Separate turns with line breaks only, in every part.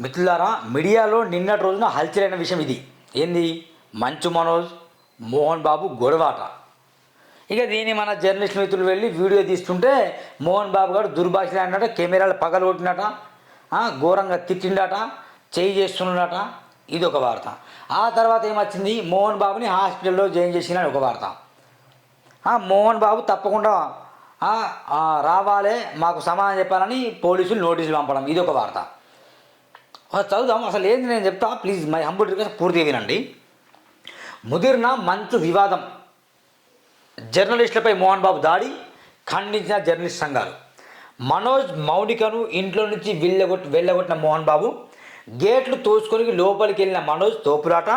మిత్రులారా మీడియాలో నిన్నటి రోజున హల్చలైన విషయం ఇది. ఏంది? మంచు మనోజ్ మోహన్ బాబు గొడవాట. ఇక దీన్ని మన జర్నలిస్ట్ మిత్రులు వెళ్ళి వీడియో తీస్తుంటే మోహన్ బాబు గారు దుర్భాషలు అన్నట కెమెరాలు పగలగొట్టినట ఘోరంగా తిట్టిండట చేయి చేస్తుండట ఇది ఒక వార్త. ఆ తర్వాత ఏమొచ్చింది? మోహన్ బాబుని హాస్పిటల్లో జాయిన్ చేసిన ఒక వార్త. మోహన్ బాబు తప్పకుండా రావాలే మాకు సమాధానం చెప్పాలని పోలీసులు నోటీసులు పంపడం. ఇది ఒక వార్త. చదువుదాం. అసలు ఏంది నేను చెప్తా? ప్లీజ్ మై హంబుల్ రిక్వెస్ట్ పూర్తి వినండి. ముదిరిన మంచు వివాదం. జర్నలిస్టులపై మోహన్ బాబు దాడి ఖండించిన జర్నలిస్ట్ సంఘాలు. మనోజ్ మౌనికను ఇంట్లో నుంచి వెళ్ళగొట్టి వెళ్ళగొట్టిన మోహన్ బాబు గేట్లు తోసుకొని లోపలికి వెళ్ళిన మనోజ్ తోపులాట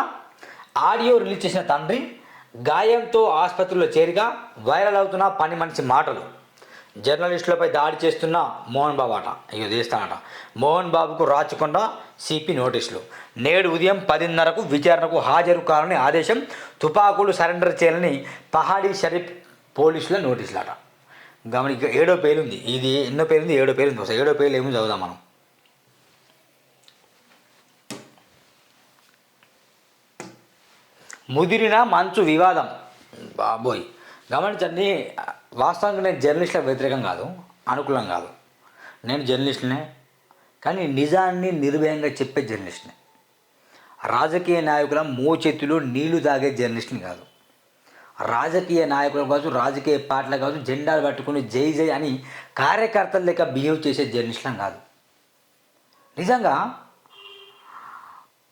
ఆడియో రిలీజ్ చేసిన తండ్రి గాయంతో ఆసుపత్రిలో చేరిక వైరల్ అవుతున్న పని మనిషి మాటలు. జర్నలిస్టులపై దాడి చేస్తున్న మోహన్ బాబు అట. ఇక తీస్తానట మోహన్ బాబుకు రాచకొండ సిపి నోటీసులు. నేడు ఉదయం పదిన్నరకు విచారణకు హాజరు కావాలని ఆదేశం తుపాకులు సరెండర్ చేయాలని పహాడీ షరీఫ్ పోలీసుల నోటీసులు అట ఏడో పేరు ఉంది ఇది ఎన్నో పేరు ఉంది ఏడో పేరు ఉంది ఒకసారి ఏడో పేర్లు ఏమో చదువుదాం మనం. ముదిరిన మంచు వివాదం. బాబోయ్. గమనించండి వాస్తవంగా నేను జర్నలిస్ట్ల వ్యతిరేకం కాదు అనుకూలం కాదు. నేను జర్నలిస్ట్నే కానీ నిజాన్ని నిర్భయంగా చెప్పే జర్నలిస్ట్ని. రాజకీయ నాయకుల మోచేతిలో నీళ్ళు తాగే జర్నలిస్ట్ని కాదు. రాజకీయ నాయకులు కావచ్చు రాజకీయ పార్టీలు కావచ్చు జెండాలు పట్టుకుని జై జై అని కార్యకర్తల లెక్క బిహేవ్ చేసే జర్నలిస్టులం కాదు. నిజంగా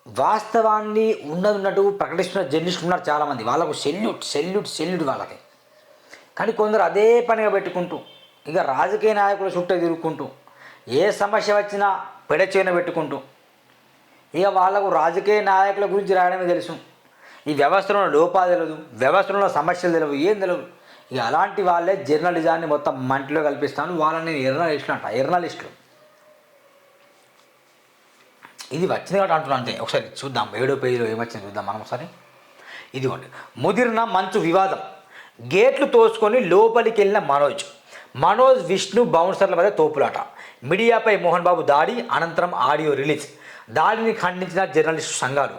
వాస్తవాన్ని ఉన్నది ఉన్నట్టు ప్రకటిస్తున్న జర్నలిస్టులు ఉన్నారు చాలామంది. వాళ్ళకు సెల్యూట్ సెల్యూట్ సెల్యూట్ వాళ్ళకి. కానీ కొందరు అదే పనిగా పెట్టుకుంటూ ఇక రాజకీయ నాయకుల చుట్టూ తిరుగుకుంటూ ఏ సమస్య వచ్చినా పెడచేన పెట్టుకుంటూ ఇక వాళ్ళకు రాజకీయ నాయకుల గురించి రాయడమే తెలుసు. ఈ వ్యవస్థలో లోపాలు తెలియదు వ్యవస్థలో సమస్యలు తెలియవు ఏం తెలియదు ఇక అలాంటి వాళ్ళే జర్నలిజాన్ని మొత్తం మంటిలో కల్పిస్తాను. వాళ్ళని ఎర్నలిస్టులు అంట ఎర్నలిస్టులు ఇది వచ్చింది కాబట్టి అంటున్నాను అంతే. ఒకసారి చూద్దాం ఏడో పేజీలో ఏమొచ్చింది చూద్దాం మనం ఒకసారి. ఇదిగోండి ముదిరిన మంచు వివాదం. గేట్లు తోసుకొని లోపలికి వెళ్ళిన మనోజ్. మనోజ్ విష్ణు బౌన్సర్ల మధ్య తోపులాట. మీడియాపై మోహన్ బాబు దాడి అనంతరం ఆడియో రిలీజ్. దాడిని ఖండించిన జర్నలిస్టు సంఘాలు.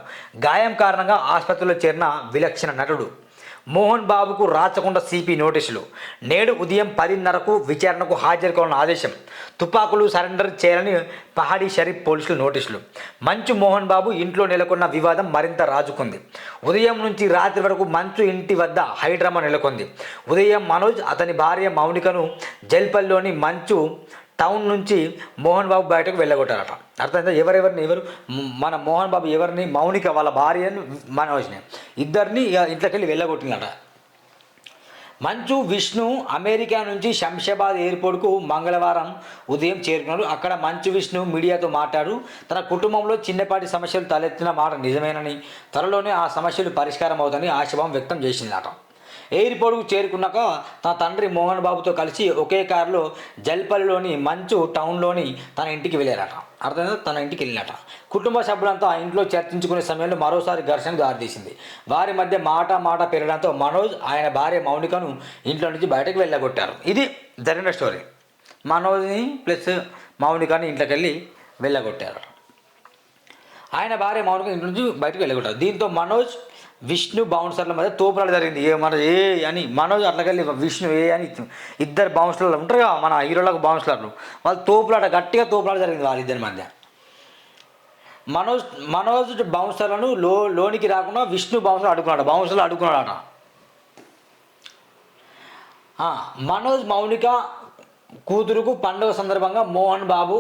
గాయం కారణంగా ఆసుపత్రిలో చేరిన విలక్షణ నటుడు. మోహన్ బాబుకు రాచకొండ సిపి నోటీసులు. నేడు ఉదయం పదిన్నరకు విచారణకు హాజరు కావాలని ఆదేశం. తుపాకులు సరెండర్ చేయాలని పహాడీ షరీఫ్ పోలీసులు నోటీసులు. మంచు మోహన్ బాబు ఇంట్లో నెలకొన్న వివాదం మరింత రాజుకుంది. ఉదయం నుంచి రాత్రి వరకు మంచు ఇంటి వద్ద హైడ్రామా నెలకొంది. ఉదయం మనోజ్ అతని భార్య మౌనికను జల్పల్లోని మంచు టౌన్ నుంచి మోహన్ బాబు బయటకు వెళ్ళగొట్టారట. అర్థమైందా? ఎవరెవరిని ఎవరు? మన మోహన్ బాబు ఎవరిని మౌనిక వాళ్ళ భార్యను మనోజ్ని ఇద్దరిని ఇక ఇంట్లోకి వెళ్ళి వెళ్ళగొట్టిందట. మంచు విష్ణు అమెరికా నుంచి శంషాబాద్ ఎయిర్పోర్ట్కు మంగళవారం ఉదయం చేరుకున్నారు. అక్కడ మంచు విష్ణు మీడియాతో మాట్లాడు. తన కుటుంబంలో చిన్నపాటి సమస్యలు తలెత్తిన మాట నిజమేనని త్వరలోనే ఆ సమస్యలు పరిష్కారం అవుతాయని ఆశాభావం వ్యక్తం చేసిందట. ఎయిర్పోర్ట్కు చేరుకున్నాక తన తండ్రి మోహన్ బాబుతో కలిసి ఒకే కారులో జల్పల్లిలోని మంచు టౌన్లోని తన ఇంటికి వెళ్ళారట. అర్థమైందా? తన ఇంటికి వెళ్ళినట. కుటుంబ సభ్యులంతా ఆ ఇంట్లో చర్చించుకునే సమయంలో మరోసారి ఘర్షణకు దారితీసింది. వారి మధ్య మాట మాట పెరగడంతో మనోజ్ ఆయన భార్య మౌనికను ఇంట్లో నుంచి బయటకు వెళ్ళగొట్టారు. ఇది జరిగిన స్టోరీ. మనోజ్ని ప్లస్ మౌనికని ఇంట్లోకి వెళ్ళి వెళ్ళగొట్టారు ఆయన భార్య మౌనిక ఇంటి నుంచి బయటకు వెళ్ళగొట్టారు దీంతో మనోజ్ విష్ణు బౌన్సర్ల మధ్య తోపులాట జరిగింది. ఏ మన ఏ అని మనోజ్ అట్లకెళ్ళి విష్ణు ఏ అని ఇద్దరు బౌన్సర్లు ఉంటారు కదా మన హీరోలకు బౌన్సర్లు. వాళ్ళు తోపులాట గట్టిగా తోపులాట జరిగింది వాళ్ళిద్దరి మధ్య. మనోజ్ మనోజ్ బౌన్సర్లను లో లోనికి రాకుండా విష్ణు బౌన్సర్లు అడుగున్నాడు బౌన్సర్లు అడుగున్నాడట మనోజ్ మౌనిక కూతురుకు పండుగ సందర్భంగా మోహన్ బాబు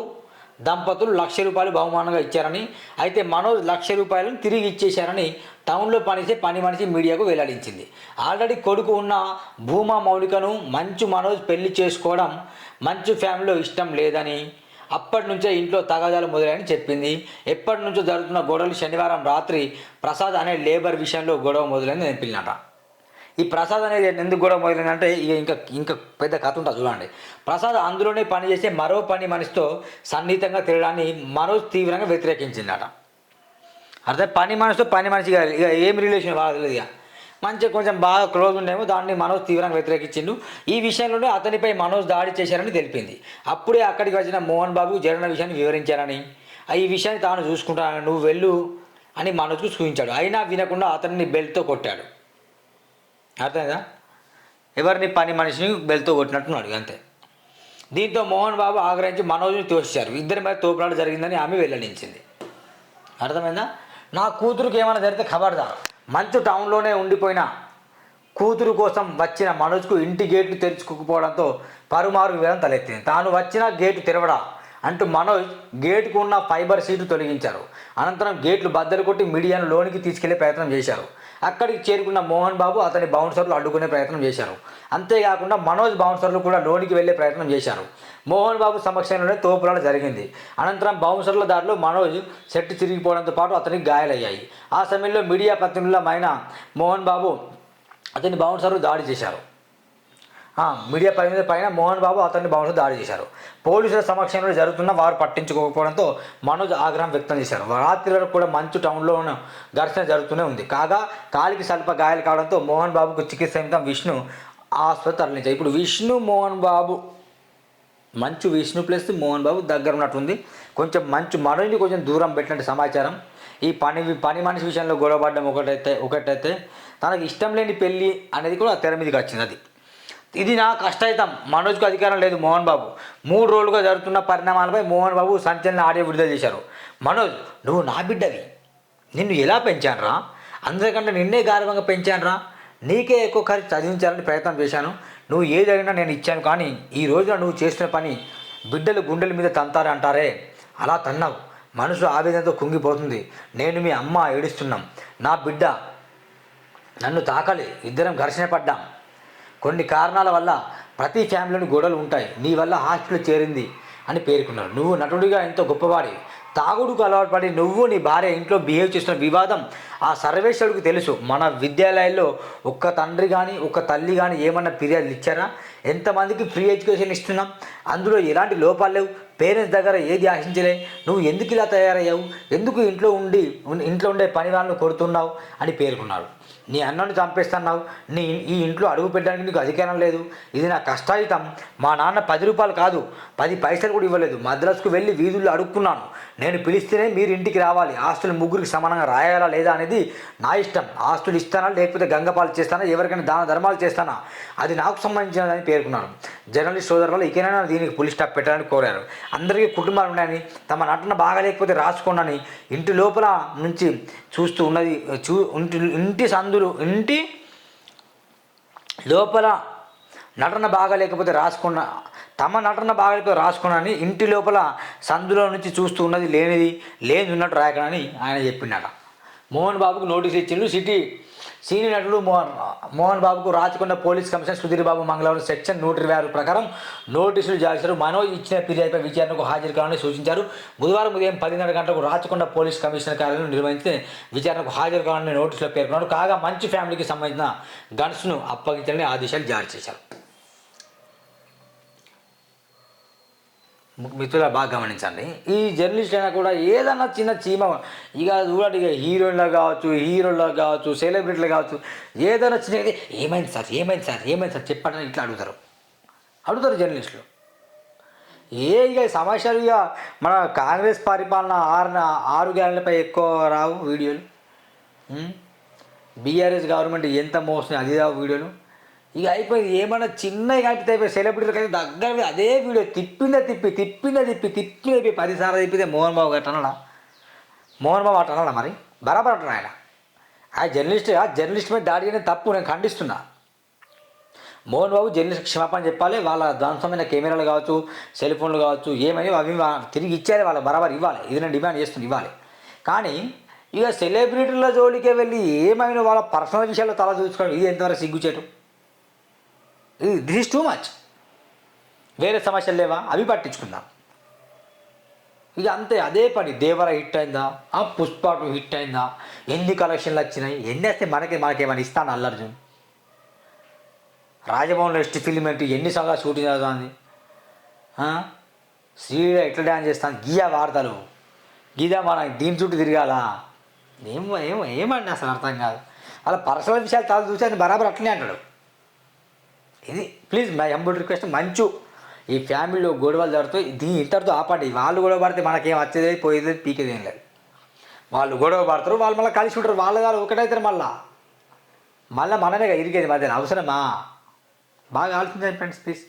దంపతులు లక్ష రూపాయలు బహుమానంగా ఇచ్చారని అయితే మనోజ్ లక్ష రూపాయలను తిరిగి ఇచ్చేశారని టౌన్లో పనిచే పని మనిషి మీడియాకు వెల్లడించింది. ఆల్రెడీ కొడుకు ఉన్న భూమా మౌలికను మంచు మనోజ్ పెళ్ళి చేసుకోవడం మంచు ఫ్యామిలీలో ఇష్టం లేదని అప్పటి నుంచే ఇంట్లో తగాదాలు మొదలైన చెప్పింది. ఎప్పటి నుంచో జరుగుతున్న గొడవలు శనివారం రాత్రి ప్రసాద్ అనే లేబర్ విషయంలో గొడవ మొదలైంది తెలిపినట ఈ ప్రసాద్ అనేది ఎందుకు గొడవ మొదలైందంటే ఇక ఇంకా ఇంకా పెద్ద కథ ఉంటుంది చూడండి. ప్రసాద్ అందులోనే పనిచేసే మరో పని మనిషితో సన్నిహితంగా తిరగడాన్ని మనోజ్ తీవ్రంగా వ్యతిరేకించిందట. అర్థం? పని మనిషితో పని మనిషి కాదు. ఇక ఏం రిలేషన్ వాళ్ళకి ఇక మంచిగా కొంచెం బాగా క్లోజ్ ఉండేమో దాన్ని మనోజ్ తీవ్రంగా వ్యతిరేకించిండు. ఈ విషయంలోనే అతనిపై మనోజ్ దాడి చేశారని తెలిపింది. అప్పుడే అక్కడికి వచ్చిన మోహన్ బాబు జరిగిన విషయాన్ని వివరించారని ఆ ఈ విషయాన్ని తాను చూసుకుంటానని నువ్వు వెళ్ళు అని మనోజ్కు సూచించాడు. అయినా వినకుండా అతన్ని బెల్ట్తో కొట్టాడు. అర్థమైందా? ఎవరిని పని మనిషిని బెల్ట్తో కొట్టినట్టున్నాడు అంతే. దీంతో మోహన్ బాబు ఆగ్రహించి మనోజ్ని తోశారు ఇద్దరి మీద తోపులాట జరిగిందని ఆమె వెల్లడించింది. అర్థమైందా? నా కూతురుకి ఏమైనా జరిగితే ఖబర్దార్ మంచు టౌన్లోనే ఉండిపోయిన. కూతురు కోసం వచ్చిన మనోజ్కు ఇంటి గేట్లు తెరుచుకోకపోవడంతో పరుమారు వివరం తలెత్తింది. తాను వచ్చిన గేటు తెరవడా? అంటూ మనోజ్ గేటుకు ఉన్న ఫైబర్ సీటు తొలగించారు. అనంతరం గేట్లు బద్దలు కొట్టి మీడియాను లోనికి తీసుకెళ్ళే ప్రయత్నం చేశారు. అక్కడికి చేరుకున్న మోహన్ బాబు అతని బౌన్సర్లు అడ్డుకునే ప్రయత్నం చేశారు. అంతేకాకుండా మనోజ్ బౌన్సర్లు కూడా లోనికి వెళ్ళే ప్రయత్నం చేశారు. మోహన్ బాబు సమక్షంలోనే తోపులాట జరిగింది. అనంతరం బౌన్సర్ల దారిలో మనోజ్ సెట్ తిరిగిపోవడంతో పాటు అతనికి గాయాలయ్యాయి. ఆ సమయంలో మీడియా ప్రతినిధులమైన మోహన్ బాబు అతని బౌన్సర్లు దాడి చేశారు. మీడియా పరిమితి పైన మోహన్ బాబు అతన్ని బౌన్సర్ దాడి చేశారు. పోలీసుల సమక్షంలో జరుగుతున్న వారు పట్టించుకోకపోవడంతో మనోజ్ ఆగ్రహం వ్యక్తం చేశారు. రాత్రి వరకు కూడా మంచు టౌన్లో ఉన్న ఘర్షణ జరుగుతూనే ఉంది. కాగా కాలికి స్వల్ప గాయాలు కావడంతో మోహన్ బాబుకు చికిత్స నిమిత్తం విష్ణు ఆసుపత్రి తరలించారు. ఇప్పుడు విష్ణు మోహన్ బాబు మంచు విష్ణు ప్లస్ మోహన్ బాబు దగ్గర ఉన్నట్టుంది. కొంచెం మంచు మనోజ్ని కొంచెం దూరం పెట్టినట్టు సమాచారం. ఈ పని పని మనిషి విషయంలో గొడవపడడం ఒకటైతే ఒకటైతే తనకు ఇష్టం లేని పెళ్ళి అనేది కూడా తెర మీదకి వచ్చింది అది. ఇది నా కష్టయితం మనోజ్కు అధికారం లేదు మోహన్ బాబు. మూడు రోజులుగా జరుగుతున్న పరిణామాలపై మోహన్ బాబు సంచలన ఆడియో విడుదల చేశారు. మనోజ్ నువ్వు నా బిడ్డవి. నిన్ను ఎలా పెంచానురా? అందరికంటే నిన్నే గార్వంగా పెంచానురా? నీకే ఎక్కువ ఖర్చు చదివించాలని ప్రయత్నం చేశాను. నువ్వు ఏదైనా నేను ఇచ్చాను కానీ ఈ రోజున నువ్వు చేసిన పని బిడ్డలు గుండెల మీద తంతారు అంటారే. అలా తన్నావు. మనసు ఆవేదనతో కుంగిపోతుంది. నేను మీ అమ్మ ఏడుస్తున్నాం. నా బిడ్డ నన్ను తాకలే. ఇద్దరం ఘర్షణ పడ్డాం. కొన్ని కారణాల వల్ల ప్రతి ఫ్యామిలీని గొడవలు ఉంటాయి. నీ వల్ల హాస్టల్ చేరింది అని పేర్కొన్నారు. నువ్వు నటుడిగా ఎంతో గొప్పవాడి. తాగుడుకు అలవాటు పడి నువ్వు నీ భార్య ఇంట్లో బిహేవ్ చేస్తున్న వివాదం ఆ సర్వేశ్వరుడికి తెలుసు. మన విద్యాలయాల్లో ఒక్క తండ్రి కానీ ఒక్క తల్లి కానీ ఏమన్నా ఫిర్యాదులు ఇచ్చారా? ఎంతమందికి ఫ్రీ ఎడ్యుకేషన్ ఇస్తున్నాం? అందులో ఎలాంటి లోపాలు లేవు? పేరెంట్స్ దగ్గర ఏది ఆశించలే? నువ్వు ఎందుకు ఇలా తయారయ్యావు? ఎందుకు ఇంట్లో ఉండి ఇంట్లో ఉండే పని వాళ్ళని కొడుతున్నావు అని పేర్కొన్నారు. నీ అన్నను చంపేస్తున్నావు. నీ ఈ ఇంట్లో అడుగు పెట్టడానికి నీకు అధికారం లేదు. ఇది నా కష్టాయితం. మా నాన్న పది రూపాయలు కాదు పది పైసలు కూడా ఇవ్వలేదు. మద్రాసుకు వెళ్ళి వీధుల్లో అడుక్కున్నాను. నేను పిలిస్తేనే మీరు ఇంటికి రావాలి. ఆస్తులు ముగ్గురికి సమానంగా రాయాలా లేదా అనేది నా ఇష్టం. ఆస్తులు ఇస్తానా లేకపోతే గంగపాలు చేస్తానా? ఎవరికైనా దాన ధర్మాలు చేస్తానా? అది నాకు సంబంధించినదని పేర్కొన్నాను. జర్నలిస్ట్ సోదరులు ఇకనైనా దీనికి పులి స్టాప్ పెట్టాలని కోరారు. అందరికీ కుటుంబాలు ఉన్నాయని తమ నటన బాగా లేకపోతే రాసుకోండి ఇంటి లోపల నుంచి చూస్తూ ఉన్నది చూ ఇంటి ఇంటి సందులు ఇంటి లోపల నటన బాగా లేకపోతే రాసుకున్న తమ నటన బాగా లేకపోతే రాసుకున్నాని ఇంటి లోపల సందులో నుంచి చూస్తూ ఉన్నది లేనిది లేని ఉన్నట్టు రాయకనని ఆయన చెప్పిండట మోహన్ బాబుకు నోటీస్ ఇచ్చిండు సిటీ సీనియర్ నటుడు మోహన్ మోహన్ బాబుకు రాచకొండ పోలీస్ కమిషనర్ సుధీర్ బాబు మంగళవారం సెక్షన్ నూట ఇరవై ఆరు ప్రకారం నోటీసులు జారీ చేశారు మనోజ్ ఇచ్చిన ఫిర్యాదుపై విచారణకు హాజరు కావాలని సూచించారు. బుధవారం ఉదయం పదిన్నర గంటలకు రాచకొండ పోలీస్ కమిషనర్ కార్యాలయం నిర్వహించి విచారణకు హాజరు కావాలని నోటీసులో పేర్కొన్నారు. కాగా మంచి ఫ్యామిలీకి సంబంధించిన గన్స్ను అప్పగించాలని ఆదేశాలు జారీ చేశారు. మిత్రుల బాగా గమనించండి. ఈ జర్నలిస్ట్ అయినా కూడా ఏదన్నా చిన్న చీమ ఇక చూడండి ఇక హీరోయిన్లో కావచ్చు హీరోలో కావచ్చు సెలబ్రిటీలు కావచ్చు ఏదైనా చిన్న ఏమైంది సార్ ఏమైంది సార్ ఏమైంది సార్ చెప్పండి ఇట్లా అడుగుతారు. అడుగుతారు జర్నలిస్టులు. ఏ ఇక సమస్యలు ఇక మన కాంగ్రెస్ పరిపాలన ఆరు ఆరు గ్యాలపై ఎక్కువ రావు వీడియోలు? బీఆర్ఎస్ గవర్నమెంట్ ఎంత మోసం అది రావు వీడియోలు? ఇక అయిపోయింది. ఏమన్నా చిన్నవి కాపితే అయిపోయి సెలబ్రిటీలకు అయితే దగ్గర అదే వీడియో. తిప్పిందే తిప్పి తిప్పిందే తిప్పి తిప్పి తిప్పి పదిసార్లు తిప్పితే మోహన్ బాబు గట్ట అన్నాడా? మోహన్ బాబు అట్ట అన్నాడా మరి? బరాబర్ అంటున్నా ఆయన. ఆ జర్నలిస్ట్ ఆ జర్నలిస్ట్ మీద దాడి అనేది తప్పు నేను ఖండిస్తున్నా. మోహన్ బాబు జర్నలిస్ట్ క్షమాపణ చెప్పాలి. వాళ్ళ ధ్వంసమైన కెమెరాలు కావచ్చు సెల్ ఫోన్లు కావచ్చు ఏమని అవి తిరిగి ఇచ్చేయాలి వాళ్ళ బరాబర్ ఇవ్వాలి. ఇది నేను డిమాండ్ చేస్తుంది ఇవ్వాలి. కానీ ఇక సెలబ్రిటీల జోలికే వెళ్ళి ఏమైనా వాళ్ళ పర్సనల్ విషయాల్లో తల చూసుకోవడం ఇది ఎంతవరకు సిగ్గుచేటు? దిస్ ఇస్ టూ మచ్ వేరే సమస్యలు లేవా? అవి పట్టించుకుందాం. ఇక అంతే అదే పని. దేవర హిట్ అయిందా? ఆ పుష్ప టూ హిట్ అయిందా? ఎన్ని కలెక్షన్లు వచ్చినాయి? ఎన్ని వస్తే మనకి మనకేమైనా ఇస్తాను అల్లర్జున్ రాజభవన్లో నెక్స్ట్ ఫిల్మ్ ఏంటి? ఎన్ని సంవత్సరాలు షూటింగ్ చదువుతుంది శ్రీడ ఎట్లా డ్యాన్స్ చేస్తాను? గీయా వార్తలు. గీదా మన దీని చుట్టూ తిరగాల. ఏమో ఏమో ఏమండి అసలు అర్థం కాదు. అలా పర్సనల్ విషయాలు తల చూసి అది బరాబర్ అట్లనే అంటాడు. ఇది ప్లీజ్ మై హంబుల్ రిక్వెస్ట్ మంచు. ఈ ఫ్యామిలీలో గొడవలు జరుగుతూ దీని ఇంతటితో ఆపండి. వాళ్ళు గొడవ పడితే మనకేం వచ్చేది పోయేది లేదు, పీకేది ఏం లేదు. వాళ్ళు గొడవ పడతారు వాళ్ళు మళ్ళీ కలిసి ఉంటారు. వాళ్ళ గారు ఒకటైతారు మళ్ళా. మళ్ళీ మనమే ఇరిగేది మధ్యన. అవసరమా? బాగా ఆలోచించండి ఫ్రెండ్స్ ప్లీజ్.